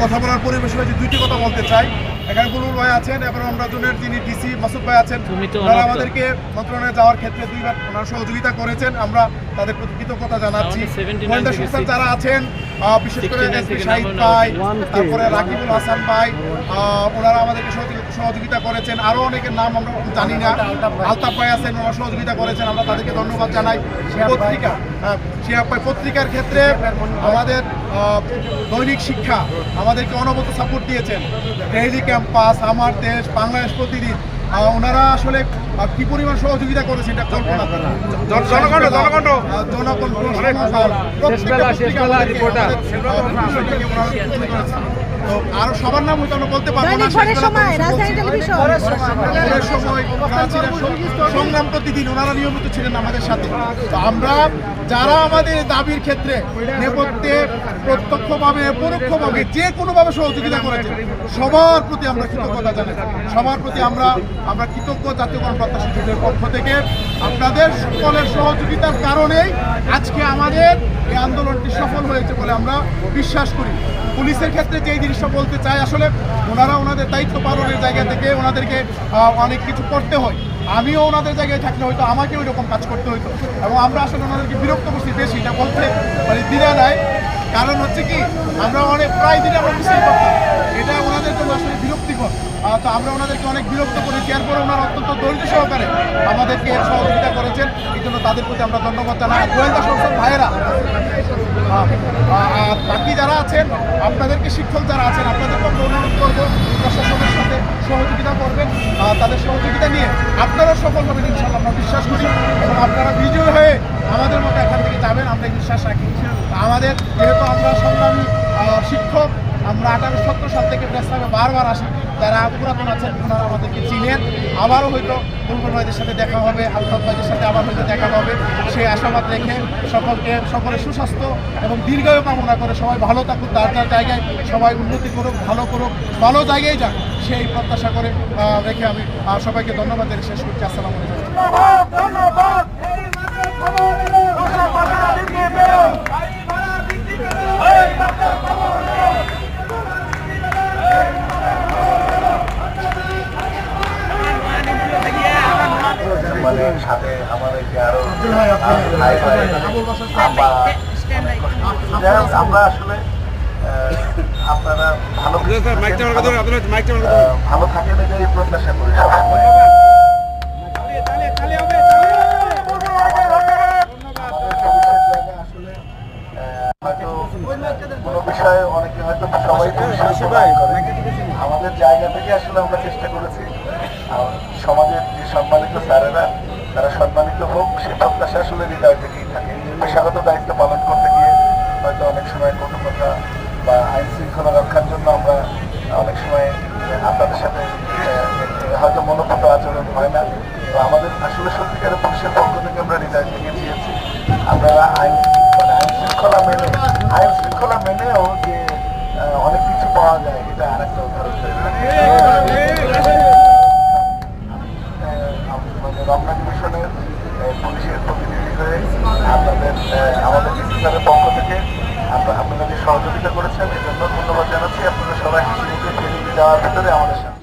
কথা বলার পরিবেশ দুইটি কথা বলতে চাই। এখানে বুলবুল ভাই আছেন এবং আমরা জোনের যিনি ডিসি মাসুদ ভাই আছেন তুমি তো ওনারা অনর্থ। আমাদেরকে মন্ত্রণালয়ে যাওয়ার ক্ষেত্রে দুইবার ওনারা সহযোগিতা করেছেন। আমরা তাদের প্রতি কৃতজ্ঞতা জানাচ্ছি। গোয়েন্দা থেকে সংস্থা যারা আছেন বিশেষ করে এসপি শাহিদ ভাই তারপরে রাকিবুল হাসান ভাই ওনারা আমাদেরকে সহযোগিতা করেছেন। আরও অনেকের নাম আমরা জানি না। আলতাফ ভাই আছেন ওনারা সহযোগিতা করেছেন। আমরা তাদেরকে ধন্যবাদ জানাই। পত্রিকা হ্যাঁ, শিহাব ভাই পত্রিকার ক্ষেত্রে আমাদের আহ, দৈনিক শিক্ষা আমাদেরকে অনবত সাপোর্ট দিয়েছেন। ডেইলি ক্যাম্পাস আমার দেশ বাংলাদেশ প্রতিদিন। ওনারা আসলে আহ, কি পরিমাণ সহযোগিতা করেছে এটা কল্পনা জনগণ জনগণ জনগণ। শেষবেলা, শেষবেলা রিপোর্টার। তো আরও সবার নাম হয়তো আমরা বলতে পারব না সংগ্রাম প্রতিদিন ওনারা নিয়মিত ছিলেন আমাদের সাথে। তো আমরা যারা আমাদের দাবির ক্ষেত্রে নেপথ্যে প্রত্যক্ষভাবে পরোক্ষভাবে যে কোনোভাবে সহযোগিতা করেছেন সবার প্রতি আমরা কৃতজ্ঞতা জানাই। সবার প্রতি আমরা আমরা কৃতজ্ঞ জাতীয়করণ প্রত্যাশী জোটের পক্ষ থেকে আপনাদের সকলের সহযোগিতার কারণেই আজকে আমাদের এই আন্দোলনটি সফল হয়েছে বলে আমরা বিশ্বাস করি। পুলিশের ক্ষেত্রে যে জিনিসটা বলতে চাই, আসলে ওনারা ওনাদের দায়িত্ব পালনের জায়গা থেকে ওনাদেরকে অনেক কিছু করতে হয়। আমিও ওনাদের জায়গায় থাকলে হয়তো আমাকে ওই রকম কাজ করতে হতো এবং আমরা আসলে ওনাদেরকে বিরক্ত করছি বেশি, এটা বলতে মানে দ্বিধা নাই। কারণ হচ্ছে কি, আমরা অনেক প্রায় দিনে আমরা মিছিল করতাম। এটা ওনাদের জন্য আসলে বিরক্তিকর। তো আমরা ওনাদেরকে অনেক বিরক্ত করেছি। এরপরে ওনারা অত্যন্ত ধৈর্য সহকারে আমাদেরকে এর সহযোগিতা করেছেন। এই জন্য তাদের প্রতি আমরা ধন্যবাদ জানাই। গোয়েন্দা সংস্থার ভাইয়েরা আর বাকি যারা আছেন, আপনাদেরকে শিক্ষক যারা আছেন, আপনাদেরকে আমরা অনুরোধ করব, প্রশাসনের সাথে সহযোগিতা করবেন। তাদের সহযোগিতা নিয়ে আপনারা সফল হবেন ইনশাল্লাহ আমরা বিশ্বাস করি এবং আপনারা বিজয় হয়ে আমাদের মতো এখান থেকে যাবেন। আমরা বিশ্বাস রাখি। আমাদের যেহেতু আমরা সংগ্রামী শিক্ষক, আমরা আঠারো, সত্তর সাল থেকে প্রেস বারবার আসি। যারা পুরাতন আছেন ওনারা আমাদেরকে চিনেন। আবারও হয়তো বুলবুল ভাইদের সাথে দেখা হবে, আলতাফ ভাইদের সাথে আবার হয়তো দেখা হবে। সেই আশাবাদ রেখে সকলকে, সকলের সুস্বাস্থ্য এবং দীর্ঘায়ু কামনা করে সবাই ভালো থাকুক, তার তার জায়গায় সবাই উন্নতি করুক, ভালো করুক, ভালো জায়গায় যাক। সেই প্রত্যাশা করে রেখে আমি সবাইকে ধন্যবাদ শেষ করছি। আসসালামু আলাইকুম। মানে সাথে আমাদের যে আরও আমরা আসলে আপনারা ভালো ভালো থাকেন এটাই প্রত্যাশা করি। আমাদের জায়গা থেকে আসলে আমরা চেষ্টা করেছি। সমাজের যে সম্মানিত স্যারেরা, তারা সম্মানিত হোক, সে প্রত্যাশা আসলে হৃদয় থেকেই থাকে। পেশাগত দায়িত্ব পালন করতে গিয়ে হয়তো অনেক সময় কটু কথা বা আইন শৃঙ্খলা রক্ষার জন্য আমরা অনেক সময় আপনাদের সাথে হয়তো মনোভূত আচরণ হয় না। তো আমাদের আসলে সত্যিকারের পুলিশের পক্ষ থেকে আমরা হৃদয় থেকে দিয়েছি। আমরা আইন মানে আইন শৃঙ্খলা মেনে, আইন শৃঙ্খলা মেনেও যে অনেক কিছু পাওয়া যায়, এটা আরেকটা উদাহরণ। মানে রমনা ডিভিশনের পুলিশের প্রতিনিধি হয়ে আপনাদের আমাদের ডিসিসারের পক্ষ থেকে আপনারা যে সহযোগিতা করেছেন। এজন্য ধন্যবাদ জানাচ্ছি। আপনারা সবাই হাসি মুখে ফিরে যাওয়ার ভিতরে আমাদের সাথে।